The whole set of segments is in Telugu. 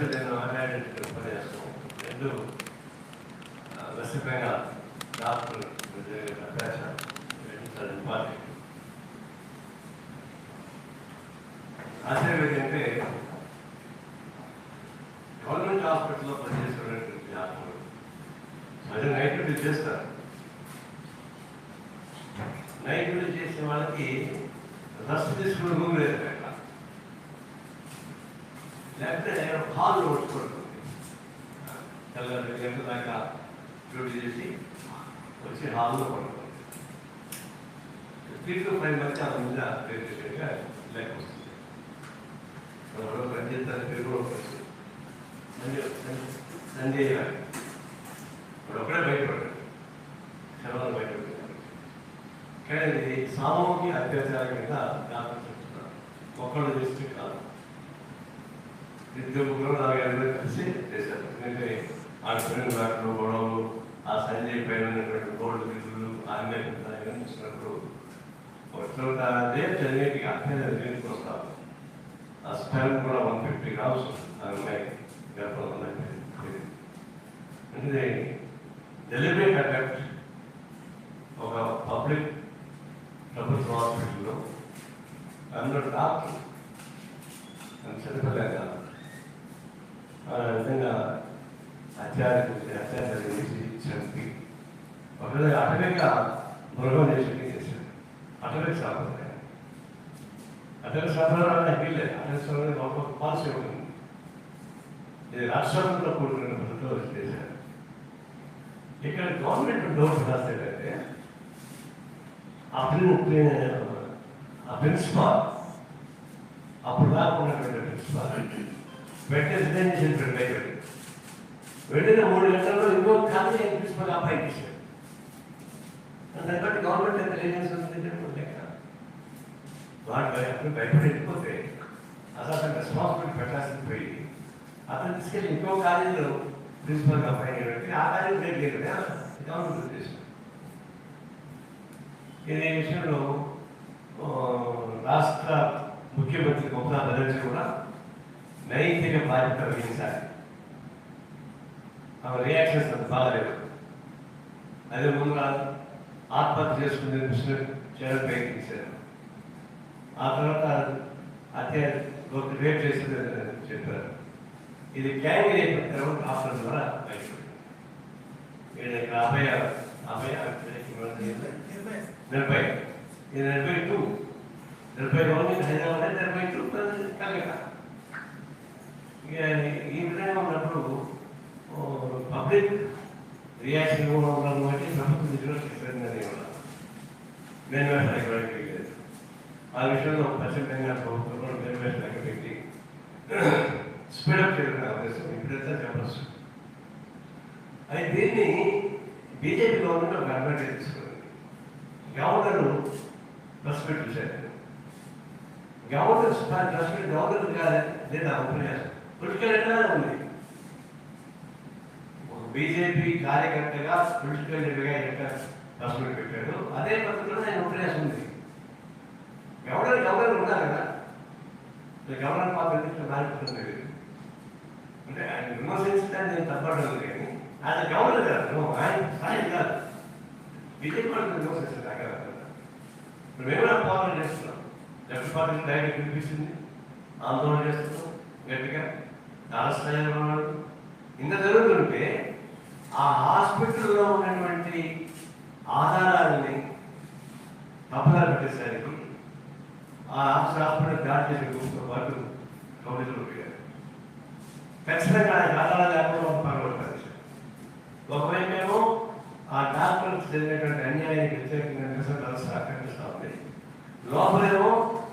డేస్ నేను మాట్లాడేది ఉపన్యాసం రెండు వెస్ట్ బెంగాల్ డాక్టర్ అభ్యాసం చాలా ఇంపార్టెంట్ ఆశ్చర్యం ఏంటంటే గవర్నమెంట్ హాస్పిటల్లో పనిచేసేటువంటి డాక్టర్లు అది నైట్ డ్యూటీ చేస్తారు నైట్ డ్యూటీ చేసే వాళ్ళకి రెస్ట్ తీసుకునే రూమ్ లేదు అక్కడ లేకపోతే హాల్ పడుతుంది తెల్లవారు రెండు గంటల దాకా డ్యూటీ చేసి వచ్చి హాల్లో పడుతుంది త్రీ టు ఫైవ్ మధ్య ఆ మీద రిజిస్ట్రేషన్గా లెక్క వస్తుంది ఎవరో పనిచేస్తారు పేరు కూడా వస్తుంది సంజయ్ సంజయ్ గారు ఇప్పుడు ఒకడే బయటపడ్డాడు శవాలు బయటపడ్డాడు కానీ ఇది సామూహిక అత్యాచారం కింద డాక్టర్ చెప్తున్నారు ఒక్కళ్ళు చేస్తే కాదు. ఇద్దరు ముగ్గురు నాలుగు ఐదు కలిసి చేశారు. ఎందుకంటే ఆ ఫ్రెండ్ డాక్టర్ గొడవలు ఆ సంజయ్ పైన ఉన్నటువంటి గోల్డ్ బిల్లులు ఆమె చూసినప్పుడు వచ్చిన అదే చదివేటికి అభ్యర్థి చదివేటికి వస్తారు ఆ స్పెల్ కూడా వన్ ఫిఫ్టీ గ్రామ్స్ ఆ అమ్మాయి గర్భంలో అంటే డెలివరీ అటెంప్ట్ ఒక పబ్లిక్ ప్రభుత్వ హాస్పిటల్లో అందరూ టాప్ అని కాదు. ఆ విధంగా అత్యాచారం అత్యాచారం చేసి ఒకవేళ అటవిగా మృగం చేసి చేశాడు అటవిక సాంప్రదాయం అటవిక సాంప్రదాయం వీళ్ళే అటవిక సాంప్రదాయం గొప్ప పాలసీ ఉంటుంది ఇది రాష్ట్రంలో కూడుకున్న ప్రభుత్వం చేశారు. ఇక్కడ గవర్నమెంట్ డోర్ రాసేటంటే ఆ ప్రిన్ ఆ ప్రిన్సిపాల్ అప్పుడు దాకా ఉన్నటువంటి ప్రిన్సిపాల్ వెంటనే రిజైన్ చేసిన ప్రిన్సిపల్ వెంటనే మూడు గంటల్లో ఇంకో ఖాళీ ప్రిన్సిపల్ అప్లై చేశాడు దాన్ని బట్టి గవర్నమెంట్ ఎంత లేజెన్స్ లెక్క. వాడు భయ- భయపడి అసలు అతను రెస్పాన్సిబిలిటీ పెట్టాల్సింది పోయి అతను తీసుకెళ్ళి ఇంకో కాలేజీలో ప్రిన్సిపల్ అప్లై చేయడానికి ఆ కాలేజీ లేదు లేదు కదా గవర్నమెంట్ ఉద్దేశం. ఈ విషయంలో ఆ, రాష్ట్ర ముఖ్యమంత్రి మమతా బెనర్జీ కూడా నైతిక బాధ్యత వహించాలి ఆమె రియాక్షన్స్ అంత బాగాలేదు అదే ముందుగా ఆత్మహత్య చేసుకునే దృష్టిని చేయడం ప్రయత్నించారు ఆ తర్వాత హత్య ఒక రేప్ చేసిందని చెప్పారు ఇది గ్యాంగ్ అయిపోయిన తర్వాత ఆఫ్టర్ ద్వారా బయటపడింది ఈయన ఇక్కడ అభయ అభయ నలభై ఇది నలభై టూ నలభై ఒకటి హైదరాబాద్ నలభై టూ కలగట ఈ విధంగా ఉన్నప్పుడు పబ్లిక్ రియాక్షన్ ఉండడం బట్టి ప్రభుత్వం దిశలో చేస్తుందని నేను ఎక్కడికి లేదు ఆ విషయంలో పశ్చిమ బెంగాల్ ప్రభుత్వం కూడా నిర్వేశం ఎక్కడ పెట్టి స్పీడప్ చేయడం అవకాశం ఇప్పుడైతే చెప్పచ్చు అది దీన్ని బీజేపీ గవర్నమెంట్ ఒక అడ్వాంటేజ్ తీసుకుంది గవర్నర్ ప్రెస్ పెట్టి చూశారు గవర్నర్ ప్రెస్ మీట్ కాదని నేను నా ఉపన్యాసం. పొలిటికల్ ఎట్లా ఉంది? ఒక బీజేపీ కార్యకర్తగా పొలిటికల్ లీడర్గా ఎట్లా ప్రెస్ పెట్టాడు? అదే పద్ధతిలో ఆయన ఉపన్యాసం ఉంది. గవర్నర్ గవర్నర్ ఉన్నారు కదా? గవర్నర్ పాత్ర ఎందుకు మారిపోతుంది అంటే ఆయన విమర్శించడానికి నేను తప్పడం లేదు ఆయన గవర్నర్ కాదు. ఆయన స్థాయి కాదు. బీజేపీ వాళ్ళు విమర్శిస్తారు కదా. మేమేమైనా చేస్తున్నాం. లెఫ్ట్ డైరెక్ట్ వినిపిస్తుంది ఆందోళన చేస్తున్నాం గట్టిగా చాలా స్థాయిలో ఉన్నాడు ఇంత జరుగుతుంటే ఆ హాస్పిటల్లో ఉన్నటువంటి ఆధారాలని తప్పదారి పెట్టేసరికి ఆ హాస్పిటల్ దాడి చేసే గ్రూప్తో పాటు కౌన్సిల్ పెట్టారు. ఖచ్చితంగా ఆయన ఆధారాలు లేకుండా పగలబడతారు ఒకవైపు ఏమో ఆ డాక్టర్ జరిగినటువంటి అన్యాయానికి వ్యతిరేకంగా నిరసన సహకరిస్తూ లోపలేమో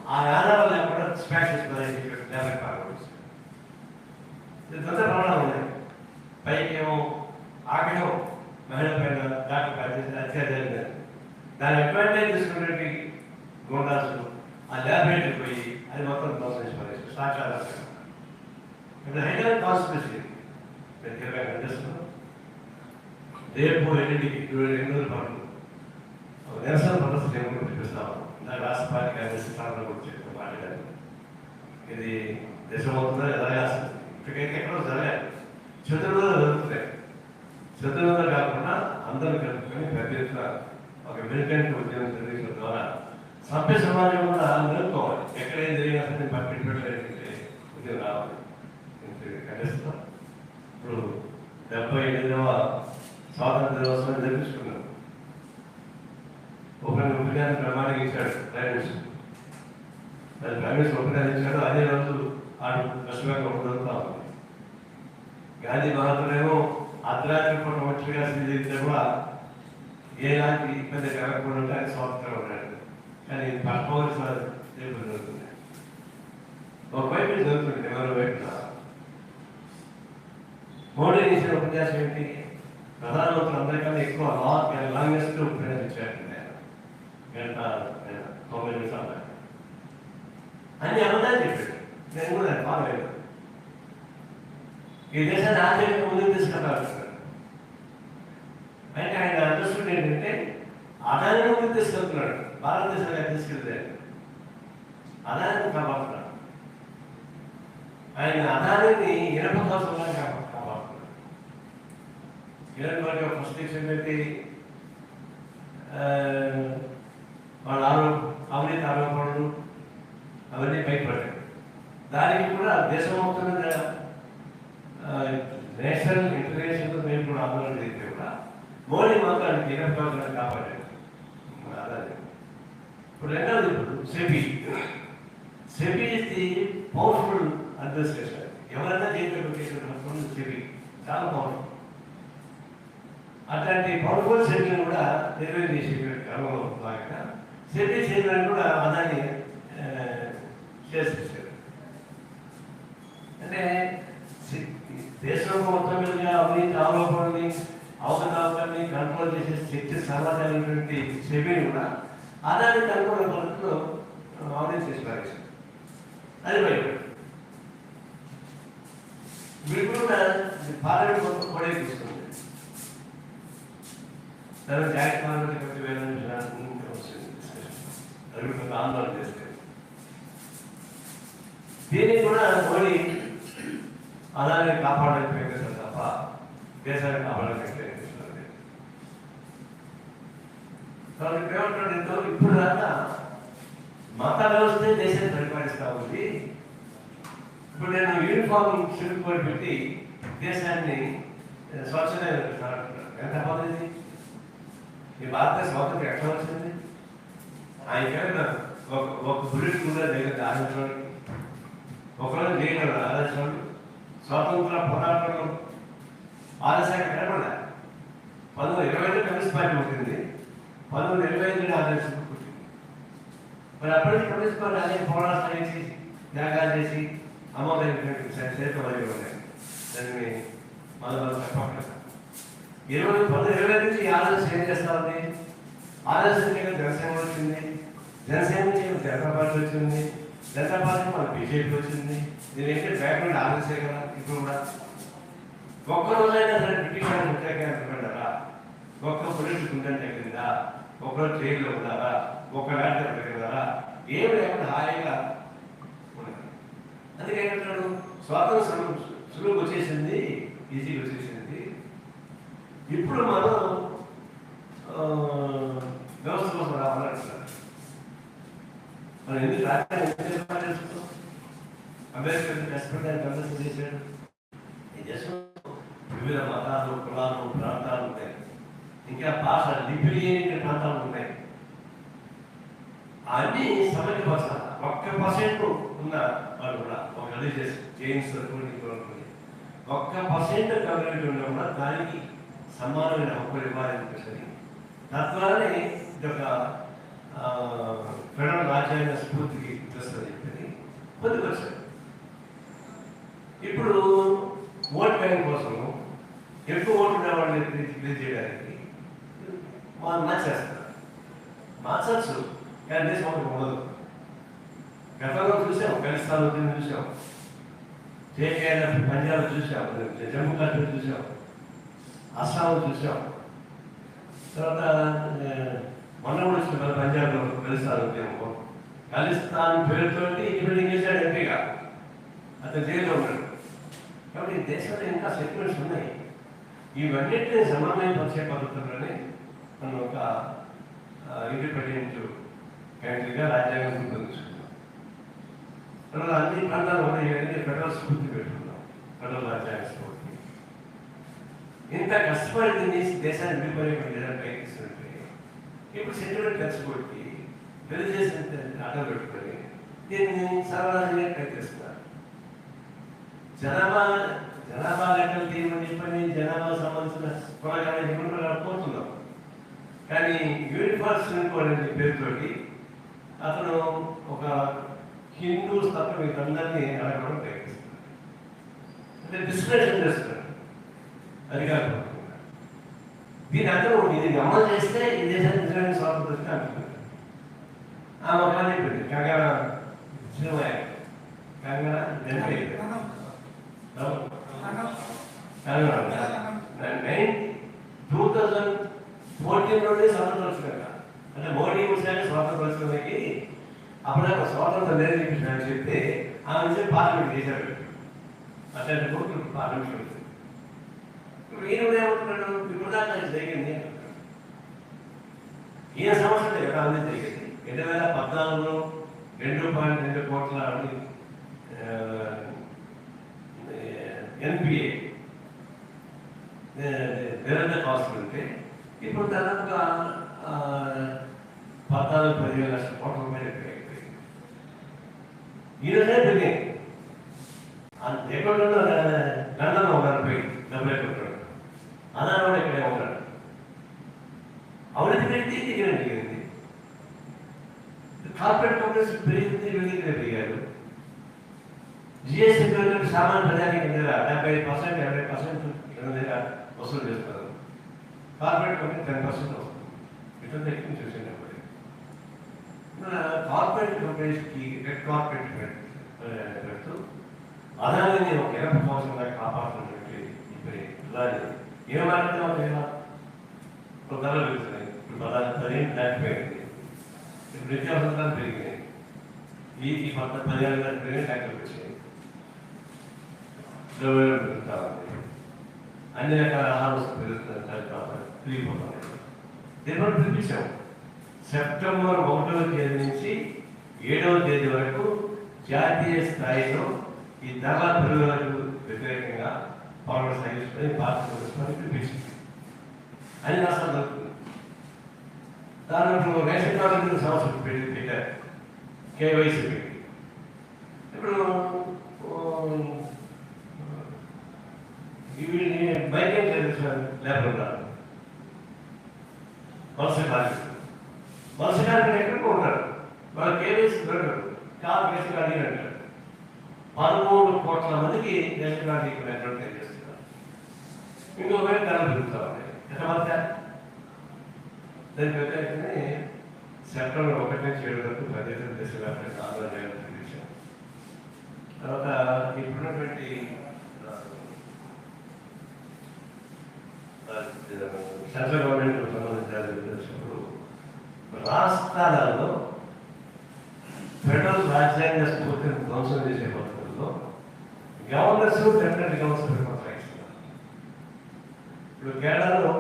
ఆ ఆధారాలు లేకుండా స్పాషెస్ డెవలప్ కాకూడదు ఇదంతా ప్రమాణం ఉంది పైకి ఏమో ఆగడం మహిళ పైన డాక్టర్ పనిచేసిన అత్యాచారం కాదు దాని అడ్వాంటేజ్ తీసుకున్నటువంటి గుండాసులు ఆ ల్యాబొరేటరీ పోయి అది మొత్తం ధ్వంసం పడేసి సాక్షాత్కారం ఇప్పుడు హైదరాబాద్ కాన్స్టిట్యూషన్ నేను ఇరవై గంటలు రేపు ఎన్నింటికి రెండు రోజుల పాటు నిరసన ప్రదర్శన ఏమో చూపిస్తాము నా రాష్ట్ర పార్టీ కార్యదర్శి స్థానంలో కూడా మాట కానీ ఇది దేశమవుతుందా ఎలా ఇప్పటికైతే ఎక్కడో చతుర్వేద జరుగుతున్నాయి చతుర్వేద కాకుండా అందరూ కలుపుకొని పెద్ద ఎత్తున ఒక మిలిటెంట్ ఉద్యమం జరిగించడం ద్వారా సభ్య సమాజం కూడా నిలుపుకోవాలి ఎక్కడ ఏం జరిగినా సరే పట్టినటువంటి ఉద్యమం రావాలి. ఖండిస్తున్నాం ఇప్పుడు డెబ్బై ఎనిమిదవ స్వాతంత్ర దినోత్సవం జరిపించుకున్నాం ఒక ఉపన్యాసం ప్రమాణం ఇచ్చాడు ప్రైమ్ అది ప్రైమ్ మినిస్టర్ ఇచ్చాడు అదే రోజు ఆడు కష్టంగా ఉండడంతో ఉంది గాంధీ మహాత్ముడేమో అర్ధరాత్రి పూట ఒంటరిగా జరిగితే కూడా ఏలాంటి ఇబ్బంది కలగకుండా ఉంటే ఆయన స్వాతంత్రం ఉన్నాడు. కానీ పట్టుకోవాల్సిన ఇబ్బంది జరుగుతుంది ఒకవైపు ఇది జరుగుతుంది ఎవరి వైపు మోడీ చేసిన ఉపన్యాసం ఏంటి ప్రధానమంత్రి అందరికన్నా ఎక్కువ లాంగ్ లాంగెస్ట్ ఉపన్యాసం ఇచ్చాడు ఆయన గంట ఆయన తొంభై నిమిషాలు ఆయన. అన్ని అబద్ధాలు చెప్పాడు నేను కూడా దాన్ని బాగలేదు ఈ దేశాన్ని ఆర్థికంగా ముందుకు తీసుకెళ్ళాలి అంటే ఆయన అదృష్టం ఏంటంటే అదాని ముందుకు తీసుకెళ్తున్నాడు భారతదేశాన్ని తీసుకెళ్తే అదాన్ని కాపాడుతున్నాడు ఆయన అదానిని ఇరవై సంవత్సరాలు కాపాడుతున్నాడు ఇరవై వరకు ఫస్ట్ విషయం ఏంటి ఆ, వాళ్ళ ఆరోప అవినీతి ఆరోపణలు అవన్నీ బయటపడ్డాయి. దానికి కూడా దేశం మొత్తం నేషనల్ ఇంటర్నేషనల్ మేము కూడా ఆందోళన చేస్తే కూడా మోడీ మాత్రం తీరపాలను కాపాడాడు ఇప్పుడు రెండవది ఇప్పుడు SEBI. SEBI is the powerful administration ఎవరైనా జీవితంలో చేసిన సెబీ. చాలా పవర్ఫుల్. అట్లాంటి పవర్ఫుల్ సెబీని కూడా నిర్వహణ చేసే క్రమంలో భాగంగా సెబీ చైర్మన్ కూడా అదాన్ని చేసేసారు అంటే సి- దేశంలో మొత్తం మీదుగా అవినీతి ఆరోపణల్ని అవకతవకల్ని కంట్రోల్ చేసే శక్తి సమాచారమైనటువంటి సెబీని కూడా అదానికి అనుకున్న పద్ధతిలో అవినీతి చేసి పారేశారు అది బయట వీళ్ళు కూడా పార్లమెంట్ మొత్తం కూడా తీసుకుంది. దాని జాయింట్ పార్లమెంట్ కమిటీ వేల నుంచి నాకు వచ్చింది discussion. అది ఆందోళన చేస్తే దీన్ని కూడా మోడీ అలాగే కాపాడడానికి ప్రయత్నిస్తారు తప్ప దేశాన్ని కాపాడడానికి ప్రయత్నిస్తున్నారు కాబట్టి ఏమంటాడు ఎంతో ఇప్పుడు దాకా మత వ్యవస్థే దేశాన్ని పరిపాలిస్తా ఉంది. ఇప్పుడు నేను యూనిఫామ్ సివిల్ పెట్టి దేశాన్ని స్వచ్ఛత ఎంత బాగుంది ఈ భారత స్వాతంత్రం ఎట్లా వచ్చింది? ఆయన ఒక ఒక బుల్లెట్ కూడా దగ్గర ఆలోచనకి ఒకరోజు జైలు ఆలోచనలు స్వాతంత్ర పోరాటంలో ఆలస్యంగా కనబడ పంతొమ్మిది ఇరవై ఐదు కమ్యూనిస్ట్ పార్టీ ఉంటుంది పంతొమ్మిది ఇరవై ఐదు ఆలోచన పుట్టింది. మరి అప్పటి నుంచి కమ్యూనిస్ట్ పార్టీ అదే పోరాటాలు చేసి త్యాగాలు చేసి అమోదైనటువంటి చరిత్ర మరియు ఉన్నాయి దాన్ని మనం చెప్పకుండా ఇరవై పంతొమ్మిది ఇరవై నుంచి ఈ ఆలోచన ఏం చేస్తా ఉంది? ఆలోచన జనసేన వచ్చింది. జనసేన చేయడం జనతా పార్టీ వచ్చింది. జనతా పార్టీ మన బీజేపీ వచ్చింది. దీని ఏంటంటే బ్యాక్గ్రౌండ్ ఆలోచన కదా ఇప్పుడు కూడా. ఒక్క రోజైనా సరే బ్రిటిష్ వాళ్ళు వ్యతిరేకంగా ఒక్క పొలిటిక్ ఉందని తగ్గిందా ఒకరు ట్రైన్లో ఉన్నారా? ఒక వేట తగ్గిందారా ఏం లేకుండా హాయిగా ఉన్నారు. అందుకే ఏమంటాడు స్వాతంత్రం సులువు వచ్చేసింది ఈజీగా వచ్చేసింది. ఇప్పుడు మనం వ్యవస్థ కోసం రావాలంటున్నాం మనం ఎందుకు రాజ్యాన్ని ఎందుకు ఏర్పాటు చేసుకున్నాం అంబేద్కర్ కష్టపడడానికి అంబేద్కర్ చేశాడు ఈ దేశంలో వివిధ మతాలు కులాలు ప్రాంతాలు ఉంటాయి ఇంకా భాష లిపి లేని ప్రాంతాలు ఉన్నాయి అన్ని సమయపరచాలి ఒక్క పర్సెంట్ ఉన్న వాళ్ళు కూడా ఒక రిలీజియస్ జైన్స్ కొన్ని కొన్ని ఒక్క పర్సెంట్ కమ్యూనిటీ ఉన్నా కూడా దానికి సమానమైన హక్కులు ఇవ్వాలని చెప్పేసి తద్వారానే ఇది ఒక ఆ, ఫెడరల్ రాజ్యాంగ స్ఫూర్తికి తెస్తుంది అని పొందుకొచ్చారు ఇప్పుడు ఓట్ బ్యాంక్ కోసము ఎక్కువ ఓట్లు రావాలని వాళ్ళని రిలీజ్ చేయడానికి వాళ్ళు మార్చేస్తారు. మార్చచ్చు కానీ దేశం ఒకటి ఉండదు. గతంలో చూసాం ఖలిస్తాన్ ఉద్యమం చూసాం జేకేఎల్ఎఫ్ పంజాబ్ చూసాం జమ్మూ కాశ్మీర్ చూసాం అస్సాం చూసాం తర్వాత మొన్న కూడా వచ్చింది మన పంజాబ్లో కలుస్తారు మేము కలుస్తాను పేరుతో ఇంజనీరింగ్ చేశాడు ఎంపీగా అతను జైల్లో ఉన్నాడు. కాబట్టి దేశంలో ఇంకా సెక్యులర్స్ ఉన్నాయి. ఇవన్నిటిని సమన్వయపరిచే పద్ధతుల్లోనే మనం ఒక ఇండిపెండెంట్ కంట్రీగా రాజ్యాంగం రూపొందించుకున్నాం. తర్వాత అన్ని ప్రాంతాలు ఉన్నాయి కానీ ఫెడరల్ స్ఫూర్తి పెట్టుకున్నాం. ఫెడరల్ రాజ్యాంగ స్ఫూర్తి. ఇంత కష్టపడి దేశాన్ని విడిపోయే విధానం ప్రయత్నిస్తుంటే ఇప్పుడు సెంటిమెంట్ కలిసిపోయి పెళ్ళి చేసిన అడ్డం పెట్టుకొని దీన్ని సర్వరాజుగా ప్రయత్నిస్తున్నారు జనాభా జనాభా లెక్కలు తీయమని చెప్పని జనాభా సంబంధించిన కులగానే నిపుణులు పోతున్నాం. కానీ యూనిఫార్మ్స్ అనే పేరుతోటి అతను ఒక హిందూస్ తప్ప మీకందరినీ అడగడం ప్రయత్నిస్తున్నాడు అంటే డిస్క్రిమినేషన్ చేస్తున్నాడు అది కాకుండా వీరందరూ ఇది అమలు చేస్తే ఈ దేశానికి నిజమైన స్వాతంత్రం అంటున్నారు ఆ మొక్కలు చెప్పింది సినిమా టూ థౌజండ్ ఫోర్టీన్లోనే స్వాతంత్రం వచ్చినాక అంటే మోడీ వచ్చాక స్వాతంత్రం వచ్చినకి అప్పుడే స్వాతంత్రం లేదు చెప్పి చెప్తే ఆ నుంచి పార్లమెంట్ చేశారు. అంటే పార్లమెంట్ ఈయన కూడా ఏమంటున్నాడు ఇప్పుడు దాకా ఇది జరిగింది. అంటున్నాడు. ఈయన సంవత్సరం కదా అన్నీ జరిగింది. రెండు వేల పద్నాలుగులో రెండు పాయింట్ రెండు కోట్ల ఎన్పిఏ నిరంతర కాస్ట్ ఉంటే ఇప్పుడు దాదాపుగా ఆ, పద్నాలుగు పదిహేను లక్షల కోట్ల రూపాయలు ఎక్కువ అయిపోయింది. ఈరోజే పెరిగింది ఎక్కడ లండన్ ఉన్నారు పోయి డబ్బులు ఎక్కడ అదాని ఉన్నాడు. అవినీతి పెరిగితే ఇక్కడ దిగింది కార్పొరేట్ కంపెనీస్ పెరిగింది వెళ్ళి పెరిగారు జిఎస్టీ పెరిగినట్టు సామాన్య ప్రజానికి దగ్గర డెబ్బై ఐదు పర్సెంట్ ఎనభై పర్సెంట్ దగ్గర వసూలు చేస్తారు. కార్పొరేట్ కంపెనీ టెన్ పర్సెంట్ వస్తుంది. ఇట్లా ఎక్కువ చూసినప్పుడు కార్పొరేట్ కంపెనీస్కి రెడ్ కార్పొరేట్ పెడుతూ అదాన్ని ఒక ఇరవై దాకా కాపాడుతున్నట్టు ఇప్పుడు ఇలాంటి ఏ మాట్లాడినా లేదా ఇప్పుడు ధరలు పెరుగుతున్నాయి ఇప్పుడు పదహారు పదిహేను దాటిపోయింది ఇప్పుడు నిత్యావసరాలు పెరిగినాయి. ఈ ఈ పద పదిహేను దాటి పెరిగిన ట్యాక్టర్లు వచ్చాయి. ద్రవ్యాలు పెరుగుతా అన్ని రకాల ఆహార వస్తువులు పెరుగుతున్నాయి తిరిగిపోతున్నాయి దీనివల్ల పిలిపించాము. సెప్టెంబర్ ఒకటవ తేదీ నుంచి ఏడవ తేదీ వరకు జాతీయ స్థాయిలో ఈ ధరల పెరుగుదలకు వ్యతిరేకంగా పోరాట సాగిస్తుందని భారత ప్రభుత్వాన్ని పిలిపించింది అని రాష్ట్రం జరుగుతుంది దాంట్లో రేషన్ కార్డు సంవత్సరం పెట్టి పెట్టారు కేవైసీ పెట్టి ఇప్పుడు ఉమ్, ఇవి బైక్ లేకుండా వలస కార్మికులు వలస కార్మికులు ఎక్కడికి ఉంటారు వాళ్ళ కేవైసీ దొరకరు కాదు రేషన్ కార్డు అంటారు పదమూడు కోట్ల మందికి రేషన్ కార్డు ఇక్కడ నెట్వర్క్ తెలియజేస్తున్నారు ఇంకో వేరే ధరలు పెరుగుతా ఉన్నాయి ఎట్లా మాత్రం సెప్టెంబర్ ఒకటి నుంచి ఏడు వరకు ప్రదేశం దేశవ్యాప్తంగా ఆందోళన చేయాలని తెలియజేశాం తర్వాత ఇప్పుడున్నటువంటి సెంట్రల్ గవర్నమెంట్ సంబంధించినప్పుడు రాష్ట్రాలలో ఫెడరల్ రాజ్యాంగ స్ఫూర్తిని ధ్వంసం చేసే పద్ధతుల్లో గవర్నర్స్ డెఫినెట్ గవర్నర్స్ ఇప్పుడు కేరళలో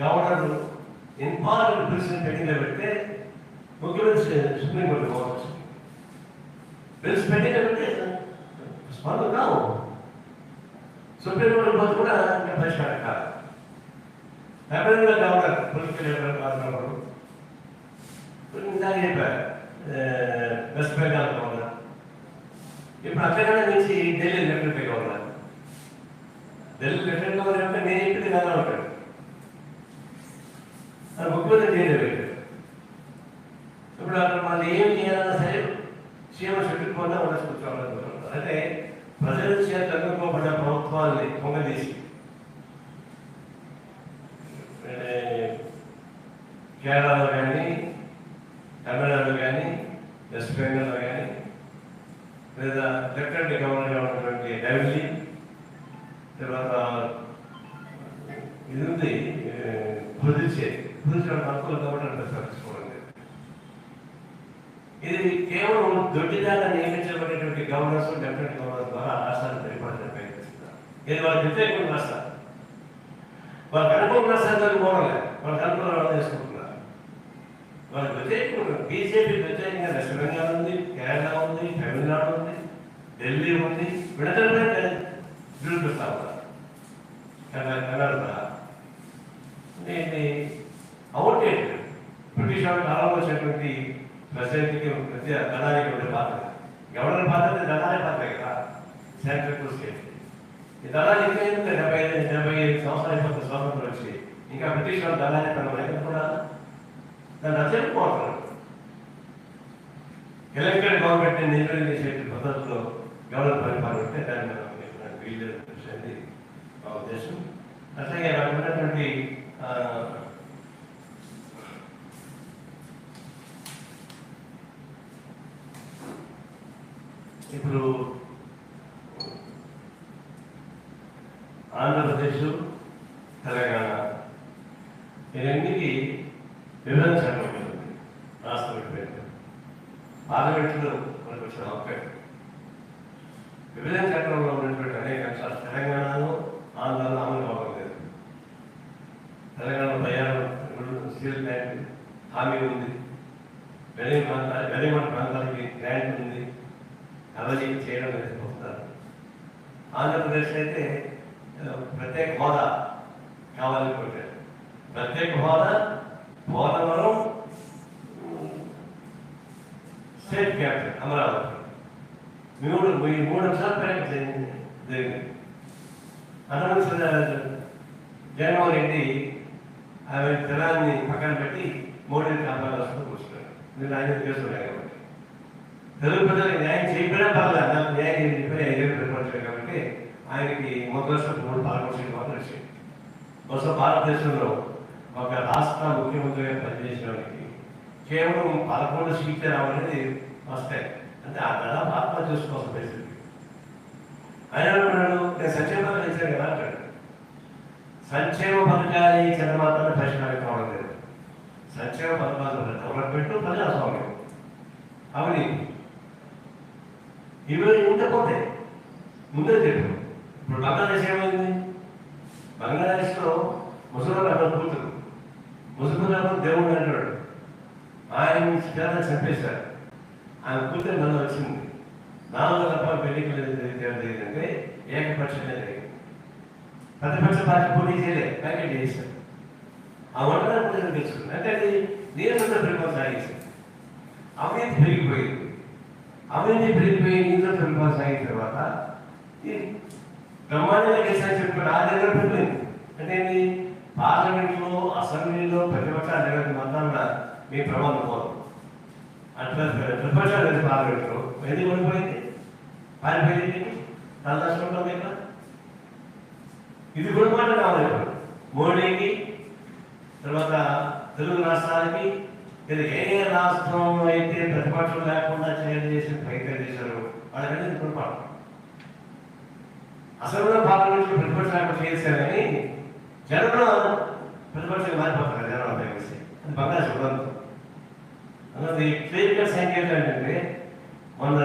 గవర్నర్ ఇంపార్టెంట్ బిల్స్ పెండింగ్లో పెడితే ముఖ్యమంత్రి సుప్రీంకోర్టు పోవచ్చు బిల్స్ పెండింగ్లో పెడితే స్పందన కావు. సుప్రీంకోర్టు పోతే కూడా ఇంకా పరిష్కారం కాదు. తమిళనాడు గవర్నర్ పొలిటికల్ గవర్నర్ ఇందాక చెప్పారు ఆ, వెస్ట్ బెంగాల్ గవర్నర్. ఇప్పుడు అక్కడ నుంచి Delhi lieutenant governor. Telugu lieutenant governor అంటే నేను చెప్పింది కదా అంటాడు అది ముఖ్యమంత్రి చేయలేదు ఇప్పుడు అక్కడ వాళ్ళు ఏం చేయాలన్నా సరే సీఎం చుట్టుకున్నా ఉండొచ్చు కూర్చోవాలనుకుంటున్నారు అంటే ప్రజల చేత ఎన్నుకోబడ్డ ప్రభుత్వాన్ని పొంగదీసి. కేరళలో కానీ తమిళనాడు కానీ వెస్ట్ బెంగాల్లో కానీ లేదా లెఫ్టినెంట్ గవర్నర్గా ఉన్నటువంటి ఢిల్లీ తర్వాత ఇది ఉంది కుదిర్చే పుదుచ్చేరి హక్కులు గవర్నర్ తీసుకోవడం లేదు. ఇది కేవలం దొడ్డిదాగా నియమించబడినటువంటి గవర్నర్స్ డెఫినెట్ గవర్నర్ ద్వారా రాష్ట్రాన్ని పరిపాలన ఇది వాళ్ళ వ్యతిరేకం రాస్తారు వాళ్ళకి అనుభవం రాస్తారు పోవలే వాళ్ళకి అనుభవం చేసుకుంటున్నారు వాళ్ళకి వ్యతిరేకంగా బీజేపీ వ్యతిరేకంగా తెలంగాణ ఉంది కేరళ ఉంది తమిళనాడు ఉంది ఢిల్లీ ఉంది విడతలపై నిరూపిస్తా ఉన్నారు కన్నడ దీన్ని అవుట్డేట్. బ్రిటిష్ వాళ్ళు కాలంలో వచ్చినటువంటి ప్రజలకి ప్రతి దళానికి ఉండే పాత్ర. గవర్నర్ పాత్ర అంటే పాత్ర కదా. సెంట్రల్ టు స్టేట్ ఈ దళాలు ఇంకా డెబ్బై ఐదు డెబ్బై ఐదు సంవత్సరాల కొత్త స్వాతంత్రం వచ్చి. ఇంకా బ్రిటిష్ వాళ్ళు దళాలే పడవలేదు కూడా? దాన్ని అర్థమైపోతున్నారు ఎలక్టెడ్ గవర్నమెంట్ నిర్ణయం చేసే పద్ధతిలో గవర్నర్ పరిపాలన ఉంటే దాన్ని మనం వీలు అనేది మా ఉద్దేశం. అట్లాగే నాకు ఉన్నటువంటి ఇప్పుడు ఆంధ్రప్రదేశ్ తెలంగాణ ఈ రెండింటికి విభజన చట్టం ఉంటుంది రాష్ట్ర విభజన పార్లమెంట్లో మనకు వచ్చిన అవకాశం విభజన చట్టంలో ఉన్నటువంటి అనేక అంశాలు తెలంగాణలో ఆంధ్రలో అమలు కావడం లేదు తెలంగాణ తయారు స్టీల్ ప్లాంట్ హామీ ఉంది వెలిమ ప్రాంత వెలిమట ప్రాంతాలకి గ్రాంట్ ఉంది అవన్నీ చేయడం లేదు వస్తారు ఆంధ్రప్రదేశ్ అయితే ఆ, ప్రత్యేక హోదా కావాలనుకుంటారు ప్రత్యేక హోదా పోలవరం స్టేట్ క్యాపిటల్ అమరావతి మూడు ఈ మూడు అంశాలు ప్రయత్నం జరిగింది జరిగింది అనంతరం జగన్మోహన్ రెడ్డి ఆమె జనాన్ని పక్కన పెట్టి మోడీని కాపాడాల్సిన కూర్చున్నాడు నేను ఆయన చేస్తున్నాను కాబట్టి. తెలుగు ప్రజలకు న్యాయం చేయకపోయినా పర్లేదు నాకు న్యాయం చెప్పి ఐదు పరిపాలించాడు కాబట్టి ఆయనకి మొదటి మూడు పార్లమెంట్ మాత్రం వచ్చాయి. బహుశా భారతదేశంలో ఒక రాష్ట్ర ముఖ్యమంత్రిగా పనిచేసిన కేవలం పదకొండు సీట్లు రావాలనేది వస్తాయి. అంటే ఆ దాదాపు ఆత్మహత్య చేసుకోవాల్సిన పరిస్థితి ఆయన అంటున్నాడు నేను సంక్షేమ పథకాలు ఇచ్చాను కదా అంటాడు సంక్షేమ పథకాలు ఇచ్చిన మాత్రమే పరిష్కారం కావడం లేదు. సంక్షేమ పథకాలు డెవలప్మెంట్ ప్రజాస్వామ్యం అవని. ఇవి ఉంటే పోతే. ముందే చెప్పు ఇప్పుడు బంగ్లాదేశ్ ఏమైంది? బంగ్లాదేశ్లో ముసలి అన్న కూతురు. ముసలి దేవుడు అంటాడు ఆయన చేత చంపేశారు. ఆయన కూతురు నన్ను వచ్చింది. నాలుగు రకాల పెళ్ళికలు జరిగిందంటే ఏకపక్షంగా జరిగింది ప్రతిపక్ష పార్టీ పోటీ చేయలేదు ప్యాకెట్ చేశారు. ఆ వంటనే ప్రజలు తెచ్చుకుంది అంటే అది నీరంతో పరిపాలన సాగించింది అవినీతి పెరిగిపోయింది. అవినీతి పెరిగిపోయి నీరంతో పరిపాలన సాగిన తర్వాత ఈ బ్రహ్మాండంగా చేశారని చెప్పారు ఆ దగ్గర పెరిగింది అంటే పార్లమెంట్లో అసెంబ్లీలో ప్రతిపక్షాలు దగ్గర మాత్రం మీ ప్రమాదం పోదు. అట్లా ప్రతిపక్షాలు లేదు పార్లమెంట్లో ఎందుకు ఆయన పారిపోయింది తలదర్శనం నష్టం ఇక్కడ ఇది మాట కావాలి మోడీకి తర్వాత తెలుగు రాష్ట్రాలకి ఇది ఏ రాష్ట్రం అయితే ప్రతిపక్షం లేకుండా చేయడం చేసిన ప్రయత్నం చేశారు వాళ్ళకంటే ఇది గుణపాఠం అసలు పార్లమెంట్ ప్రతిపక్షం లేకుండా చేశారని జనంలో ప్రతిపక్షం మారిపోతారు జనం అంతా కలిసి. అది బాగా చూడదు అన్నది క్లియర్ కట్ సంకేతం ఏంటంటే మొన్న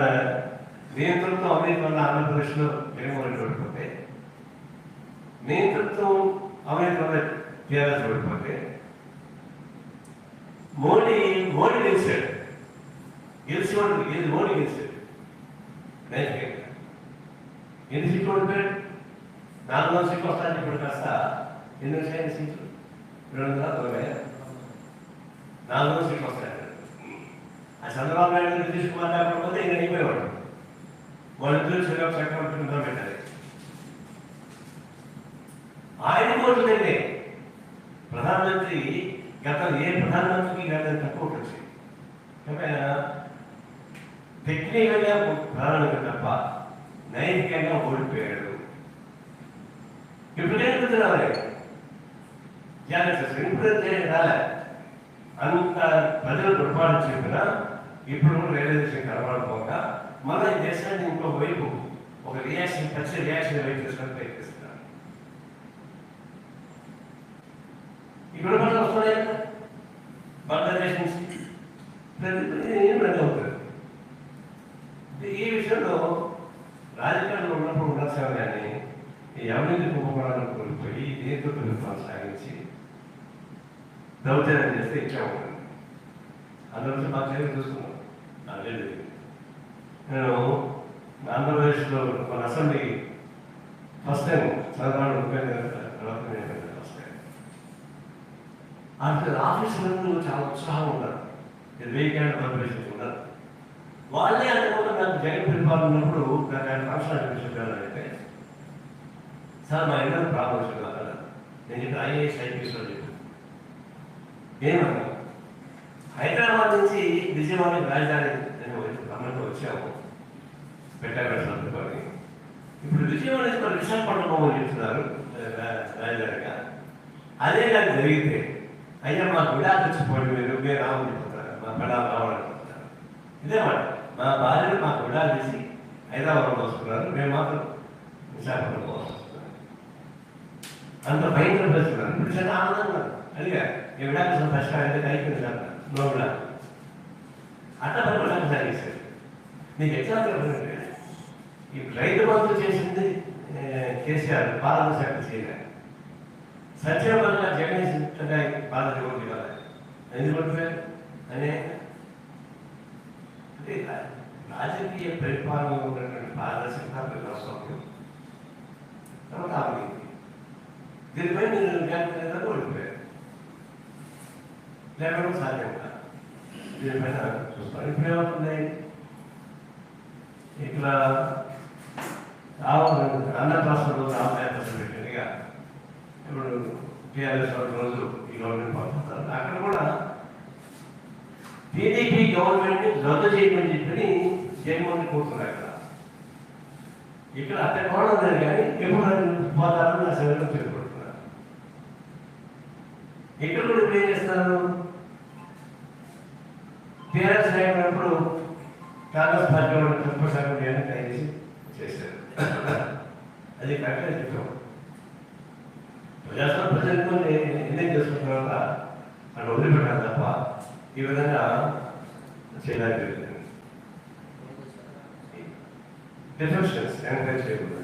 నియంత్రణతో అవినీతి వల్ల ఆంధ్రప్రదేశ్లో జగన్మోహన్ రెడ్డి ఓడిపోతే నేతృత్వం అవినీతి వల్ల టీఆర్ఎస్ ఓడిపోతే మోడీ మోడీ గెలిచాడు. గెలిచివాడు ఏది మోడీ గెలిచాడు. నైతికంగా ఎన్ని సీట్లు ఓడిపోయాడు? నాలుగు వందల సీట్లు వస్తాయని ఇప్పుడు కాస్త ఎన్ని వచ్చాయని సీట్లు? రెండు వందల తొంభై నాలుగు వందల సీట్లు వస్తాయి ఆ చంద్రబాబు నాయుడు నితీష్ కుమార్ లేకపోతే ఇంకా అయిపోయేవాడు. వాళ్ళిద్దరూ శ్రీరామ్ చక్రవర్తి పెట్టాలి. ఆయన కోట్లండి ప్రధానమంత్రి గత ఏ ప్రధానమంత్రికి గత తక్కువ ఉంటుంది టెక్నికల్గా ప్రధానమంత్రి తప్ప నైతికంగా ఓడిపోయాడు. ఇప్పుడు ఏం రావాలి జాగ్రత్త ఇప్పుడు రాలే. అంత ప్రజలు పొరపాటు చెప్పినా ఇప్పుడు రైల్వే స్టేషన్ కనబడకపోక మన ఈ దేశాన్ని ఇంకో వైపు ఒక రియాక్షన్ పచ్చి రియాక్షన్ వైపు తీసుకొని ప్రయత్నిస్తున్నారు. ఇప్పుడు మనం వస్తున్నాయి? కదా బంగ్లాదేశ్ నుంచి. ప్రతి- ఏం రద్దు అవుతుంది ఈ విషయంలో రాజకీయాల్లో ఉన్నప్పుడు ఉండాల్సిన కానీ ఈ అవినీతి కుంభకోణాలను కోల్పోయి నేతృత్వ ప్రభుత్వాన్ని సాగించి దౌర్జన్యం చేస్తే ఇచ్చా ఉంటుంది అందులో మా చేతి చూసుకున్నాం అదే లేదు నేను ఆంధ్రప్రదేశ్లో మన అసెంబ్లీ ఫస్ట్ టైం చంద్రబాబు ఉపయోగించిన ఫస్ట్ టైం. అంటే ఆఫీసులందరూ చాలా ఉత్సాహం ఉన్నారు. ఇది వెయ్యి క్యాండ్ ఉన్నారు వాళ్ళే అనుకుంటే నాకు జగన్ పరిపాలన ఉన్నప్పుడు నాకు ఆయన రాష్ట్రానికి చెప్పాను అయితే సార్ మా ఇద్దరు ప్రాబ్లం వచ్చింది నేను ఇక్కడ ఐఏఎస్ ఐపీఎస్లో చెప్పాను. ఏమన్నా? హైదరాబాద్ నుంచి విజయవాడ రాజధాని నేను గమనంలో వచ్చాము. పెట్టాలని ఇప్పుడు విజయవాడ నుంచి మరి విశాఖపట్నం చెప్తున్నారు రాజధానిగా అదే నాకు జరిగితే అయ్యా మాకు విడాకు వచ్చిపోయి మీరు మీరు రామని చెప్తున్నారు మా పెడా రావాలని చెప్తున్నారు ఇదే మాట. మా భార్యను మాకు విడాకు చేసి హైదరాబాద్లో వస్తున్నారు మేము మాత్రం విశాఖపట్నంలో వస్తున్నాం అంత భయంకర పరిస్థితి. ఇప్పుడు చాలా ఆనందంగా అదిగా ఈ విడాకు ఫస్ట్ అయితే అయిపోయింది సార్ నో విడాకు అట్లా పని విడాకు సాగిస్తారు నీకు ఎట్లా తెలియదు ఈ రైతు బంధు చేసింది కేసీఆర్ పాలన శాఖ చేయలేదు సత్యవల్ల జగన్ పాలన ఇవ్వండి ఇవ్వాలి. ఎందుకంటే అనే అంటే రాజకీయ పరిపాలన ఉన్నటువంటి పారదర్శకత ప్రజాస్వామ్యం తర్వాత అవినీతి దీనిపై నేను వ్యాఖ్యానం ఓడిపోయాను లేకపోతే సాధ్యం కాదు. దీనిపైన చూస్తాను ఇప్పుడు ఏమవుతుంది? ఇక్కడ రావాలి అన్నప్రాసంలో రామయాత్ర పెట్టినగా ఇప్పుడు టీఆర్ఎస్ వాళ్ళు రోజు ఈ గవర్నమెంట్ పంపుతారు. అక్కడ కూడా టీడీపీ గవర్నమెంట్ రద్దు చేయమని చెప్పి జగన్మోహన్ కోరుతున్నారు ఇక్కడ ఇక్కడ అక్కడ కూడా ఉంది కానీ ఎప్పుడు పోతారని నా శరీరం పేర్కొడుతున్నారు ఇక్కడ కూడా ఇప్పుడు ఏం చేస్తారు? టీఆర్ఎస్ అయినప్పుడు కాంగ్రెస్ పార్టీ వాళ్ళు తక్కువ శాతం ట్రై చేసి చేశారు అది కరెక్ట్గా చెప్పాం ప్రజాస్వామ్య ప్రజలకు నిర్ణయం చేసుకున్న తర్వాత అక్కడ వదిలిపెట్టాలి తప్ప ఈ విధంగా చేయడానికి లేదు. డిఫెన్షన్స్ ఎంకరేజ్ చేయకూడదు.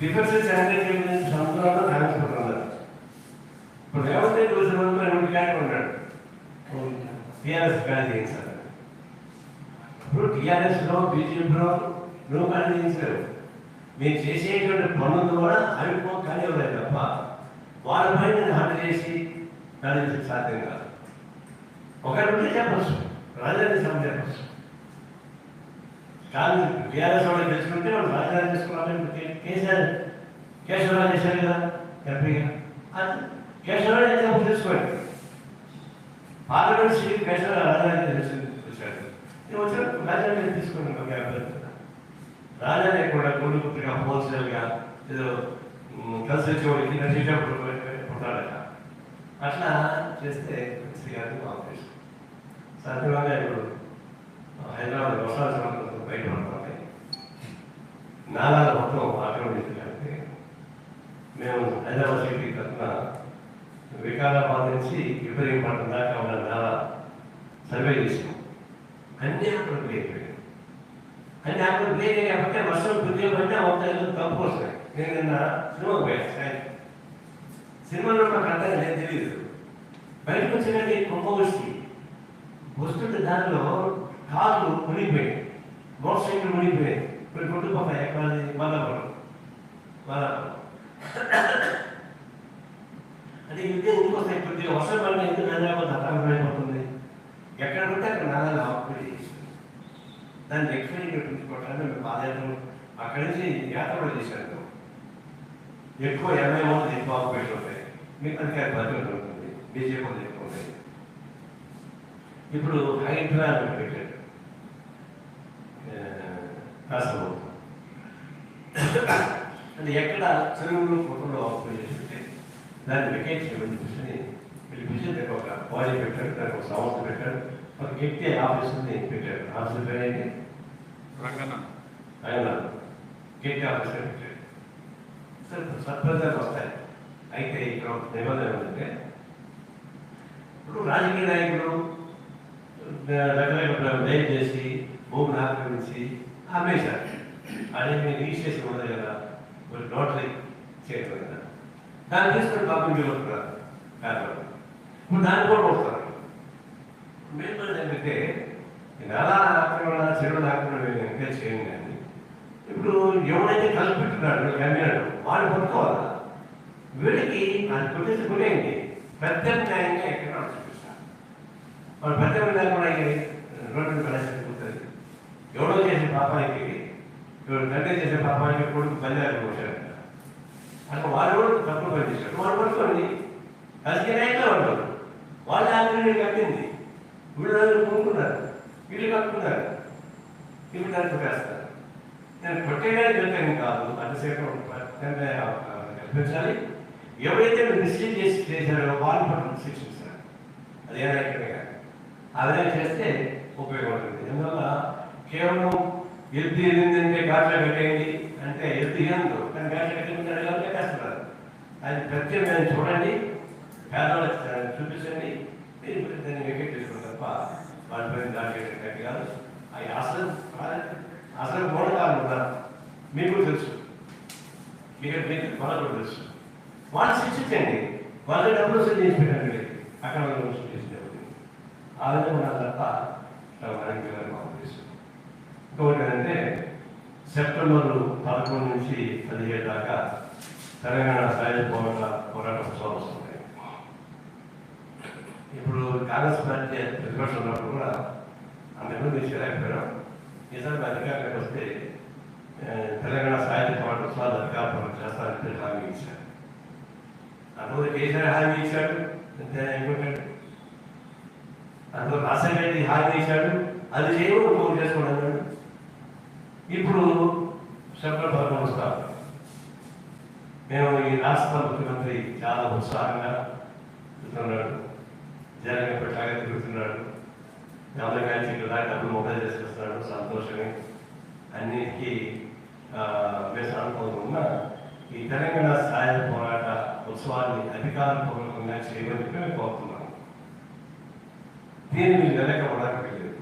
డిఫెన్సెస్ ఎంకరేజ్ చేయకూడదు సంవత్సరాలు కాంగ్రెస్ ఉన్నారు ఇప్పుడు రేవంత్ రెడ్డి రోజు రోజు ఎనిమిది క్యాంట్ ఉన్నాడు. టీఆర్ఎస్ ప్లాన్ చేయించాలి. ఇప్పుడు టీఆర్ఎస్లో బీజేపీలో నువ్వు కానీ మీరు చేసేటువంటి పనులు కూడా అవి కానీ తప్ప వాళ్ళపై నేను హంట చేసి నడిచి సాధ్యం కాదు. ఒకరి ఉంటే చెప్పచ్చు రాజధాని సభ చెప్పచ్చు. కానీ టీఆర్ఎస్ వాళ్ళు తెలుసుకుంటే వాళ్ళు రాజధాని తీసుకున్నామని కేసీఆర్ కేశవరావు చేశారు కదా ఎంపీగా. అది కేశవరావు ఎగ్జాంపుల్ తెలుసుకోండి పార్లమెంట్ సీట్ కేశవరావు రాజధాని తెలుసు వచ్చాడు నేను వచ్చినప్పుడు రాజధాని తీసుకున్నాను ఒక అభ్యర్థి. రాజానే కూడా గుండు పుట్టిన హోల్సేల్గా ఏదో కలిసి వచ్చేవాడికి నచ్చేటప్పుడు పుట్టాడట అట్లా చేస్తే శ్రీ గారికి ఆపరేషన్ సాధ్యమగా ఇప్పుడు హైదరాబాద్ వర్షాలు సమయంలో బయట పడుతుంది నాలాల మొత్తం ఆటోమేటిక్ అంటే మేము హైదరాబాద్ సిటీ తరఫున వికారాబాద్ నుంచి ఇబ్రహీంపట్నం దాకా ఉన్న నాలా సర్వే చేసాం అన్నీ అక్కడ అంటే అప్పుడు అన్నీ అక్కడ బ్రేక్ అయ్యాక వర్షం ఉద్యోగం అంటే అవుతాయి తప్పు వస్తాయి. నేను నిన్న సినిమా పోయాను సినిమాలో నాకు అర్థం లేదు తెలియదు బయటకు వచ్చినది కొంప వచ్చి వస్తుంటే దానిలో కార్లు మునిగిపోయాయి మోటార్ సైకిల్ మునిగిపోయాయి ఇప్పుడు కొట్టుకుపోతాయి ఎక్కడ మల్లపురం మాదాపురం అంటే ఇదే ఇంకొస్తాయి కొద్దిగా వర్షం పడిన ఎందుకు హైదరాబాద్ అర్థమైపోతుంది? ఎక్కడ ఉంటే అక్కడ నాదాలు ఆపుకుని దాన్ని ఎక్స్ప్లెయిన్ పెట్టుకోవడానికి మేము పాదయాత్రలు అక్కడి నుంచి యాత్ర కూడా చేశాను ఎక్కువ ఎనభై మంది ఎక్కువ ఆకుపేట ఉంటాయి. మీకు అధికారి బడ్జెట్ ఉంటుంది బీజేపీ వాళ్ళు ఎక్కువ ఉంటాయి. ఇప్పుడు హైడ్రా అని పెట్టారు. ఆ, అంటే ఎక్కడ చెరువులు కుటుంబంలో ఆకుపేట చేస్తుంటే దాన్ని వెకేట్ చేయమని చూసి పిలిపించి దానికి ఒక బాడీ పెట్టారు దానికి ఒక సంవత్సరం పెట్టారు. ఒక వ్యక్తి ఆఫీసుని పెట్టారు ఆఫీసు పేరు ఏంటి? రంగన్న. ఆయన గట్టి ఆఫీస్ పెట్టారు సరే వస్తాయి. అయితే ఇక్కడ నిబంధన ఏంటంటే ఇప్పుడు రాజకీయ నాయకులు రకరకాల దయచేసి భూమిని ఆక్రమించి అమ్మేశారు అదే మీరు రిజిస్ట్రేషన్ ఉన్నది కదా ఒక నోటరీ చేయడం కదా. దాన్ని తీసుకొని పాపం పేదవాళ్ళు ఇప్పుడు దాన్ని కూడా వస్తారు మేము ఏంటంటే నేను అలా ఆక్రమణ చెడు ఆక్రమణ ఎంకరేజ్ చేయండి కానీ ఇప్పుడు ఎవడైతే కల్పెట్టున్నాడు కమ్మినాడు వాడు పట్టుకోవాలా వీడికి అది కొట్టేసి కొట్టేయండి. ప్రత్యామ్నాయంగా ఎక్కడ చూపిస్తాను వాడు ప్రత్యామ్నాయం కూడా రోడ్డు పరిస్థితి ఉంటుంది ఎవడో చేసే పాపానికి ఎవడు తండ్రి చేసే పాపానికి కొడుకు పంజాబ్ వచ్చాడు అక్కడ వాడు కూడా తప్పులు పనిచేశాడు? వాడు పట్టుకోండి రాజకీయంగా ఉంటాడు వాళ్ళ ఆగ్రహం కట్టింది. గుడిదారులు కొనుక్కున్నారు వీళ్ళు కట్టుకున్నారు. ఇప్పుడు దాన్ని కొట్టేస్తారు నేను కొట్టేయడానికి వెళ్తాను కాదు అంతసేపు కల్పించాలి ఎవరైతే మిస్లీడ్ చేసి చేశారో వాళ్ళు మనం శిక్షిస్తారు. అది ఏదైనా అదే చేస్తే ఉపయోగపడుతుంది. అందువల్ల కేవలం ఎద్దు ఎదిందంటే ఘాట్లో పెట్టేయండి అంటే ఎద్దు ఏందో కానీ ఘాట్లో కట్టించారు కాబట్టి కష్టపడారు అది ప్రత్యేకంగా చూడండి. పేదవాళ్ళకి చూపించండి. దాన్ని వికెట్ చేసుకోవడం తప్ప వాళ్ళ పైన దాడి కట్టి కాదు. అవి అసలు అసలు మూలకాలు ఉన్నారు మీకు తెలుసు. మీకు మీకు వాళ్ళకు కూడా తెలుసు. వాళ్ళు శిక్షించండి. వాళ్ళ డబ్బులు వసూలు చేసి పెట్టండి. అక్కడ వాళ్ళు వసూలు చేసి ఆ విధంగా ఉన్నారు తప్ప మనకి మా ఉద్దేశం ఇంకొకటి ఏంటంటే సెప్టెంబర్ పదకొండు నుంచి పదిహేడు దాకా తెలంగాణ సాయుధ పోరాట పోరాట ఉత్సవాలు ఇప్పుడు కాంగ్రెస్ పార్టీ ప్రతిపక్షం ఉన్నప్పుడు కూడా అందరూ తీసుకోలేకపోయాం నిజానికి అధికారంలోకి వస్తే తెలంగాణ సాహిత్య పాటు ఉత్సవాలు అధికారం చేస్తారని చెప్పి హామీ ఇచ్చారు. అందులో కేసీఆర్ హామీ ఇచ్చాడు అంతే ఇంకొకటి. అందులో రాసరెడ్డి హామీ ఇచ్చాడు అది చేయమని ఫోన్ చేసుకోండి ఇప్పుడు సెప్టెంబర్ భవనం వస్తాం. మేము ఈ రాష్ట్ర ముఖ్యమంత్రి చాలా ఉత్సాహంగా తిరుగుతున్నాడు జగన్ పెట్టాగా తిరుగుతున్నాడు. ఎవరి కలిసి ఇక్కడ డబ్బులు మొబైల్ చేసుకొస్తున్నాడు సంతోషమే. అన్నిటికీ వేసానుకోకుండా ఈ తెలంగాణ సాయ పోరాట ఉత్సవాన్ని అధికారపూర్వకంగా చేయమని చెప్పి మేము కోరుతున్నాము దీన్ని మీరు వెనకపోవడానికి లేదు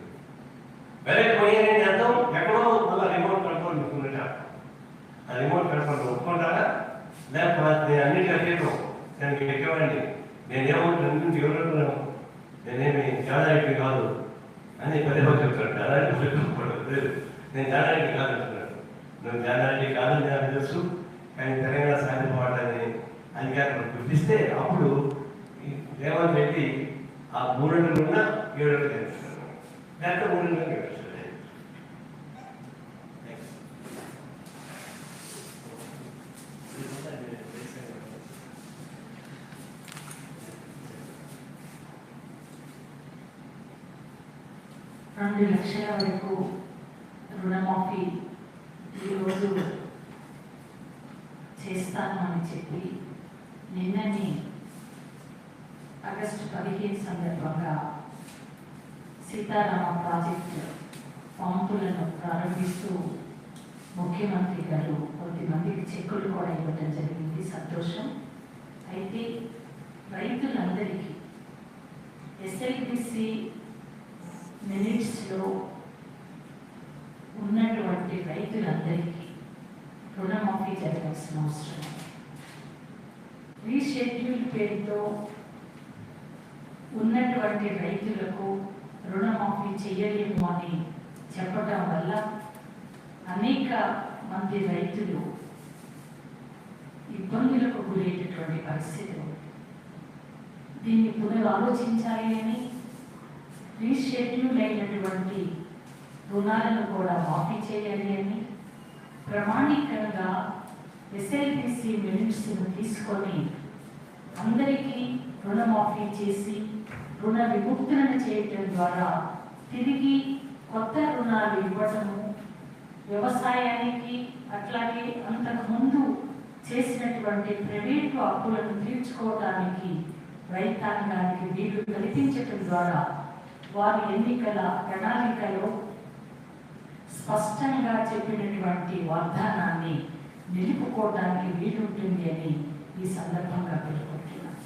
వెనకపోయేది అర్థం ఎక్కడో మళ్ళీ రిమోట్ కంట్రోల్ మీకున్నట్టు ఆ రిమోట్ కంట్రోల్ ఒప్పుకుంటారా? లేకపోతే నేను అన్నిటి అతీతం నేను ఎక్కేవాడిని నేనేమో రెండు ఎవరున్నాను నేనేమి జానారెడ్డి కాదు అని పదే పది చెప్తాడు. జానారెడ్డి చెప్పుకోవడం లేదు నేను జానారెడ్డి కాదు అంటున్నాడు. నువ్వు జానారెడ్డి కాదని నాకు తెలుసు కానీ తెలంగాణ సాధి పోవడాన్ని అధికారులు గుర్తిస్తే అప్పుడు ఈ రేవంత్ రెడ్డి ఆ మూడు ఉన్న ఏడు తెలుస్తాడు లేకపోతే మూడు తెలుస్తాడు రెండు లక్షల వరకు రుణమాఫీ ఈరోజు చేస్తాను అని చెప్పి నిన్నని ఆగస్టు పదిహేను సందర్భంగా సీతారామ ప్రాజెక్టు పంపులను ప్రారంభిస్తూ ముఖ్యమంత్రి గారు కొద్దిమందికి చెక్కులు కూడా ఇవ్వడం జరిగింది. సంతోషం. అయితే రైతులందరికీ ఎస్ఎల్బిసి మినిట్స్లో ఉన్నటువంటి రైతులందరికీ రుణమాఫీ జరగాల్సిన అవసరం ఉంది. రీషెడ్యూల్ పేరుతో ఉన్నటువంటి రైతులకు రుణమాఫీ చేయలేము అని చెప్పడం వల్ల అనేక మంది రైతులు ఇబ్బందులకు గురయ్యేటటువంటి పరిస్థితి దీన్ని పునరాలోచించాలి అని రీషెడ్యూల్ అయినటువంటి రుణాలను కూడా మాఫీ చేయాలి అని ప్రామాణికంగా ఎస్ఎల్పిసి మినిట్స్ను తీసుకొని అందరికీ రుణమాఫీ చేసి రుణ విముక్తులను చేయటం ద్వారా తిరిగి కొత్త రుణాలు ఇవ్వటము వ్యవసాయానికి అట్లాగే అంతకుముందు చేసినటువంటి ప్రైవేటు అప్పులను తీర్చుకోవడానికి రైతాంగానికి వీలు కల్పించటం ద్వారా వారి ఎన్నికల ప్రణాళికలో స్పష్టంగా చెప్పినటువంటి వాగ్దానాన్ని నిలుపుకోవడానికి వీలుంటుంది అని ఈ సందర్భంగా పేర్కొన్నారు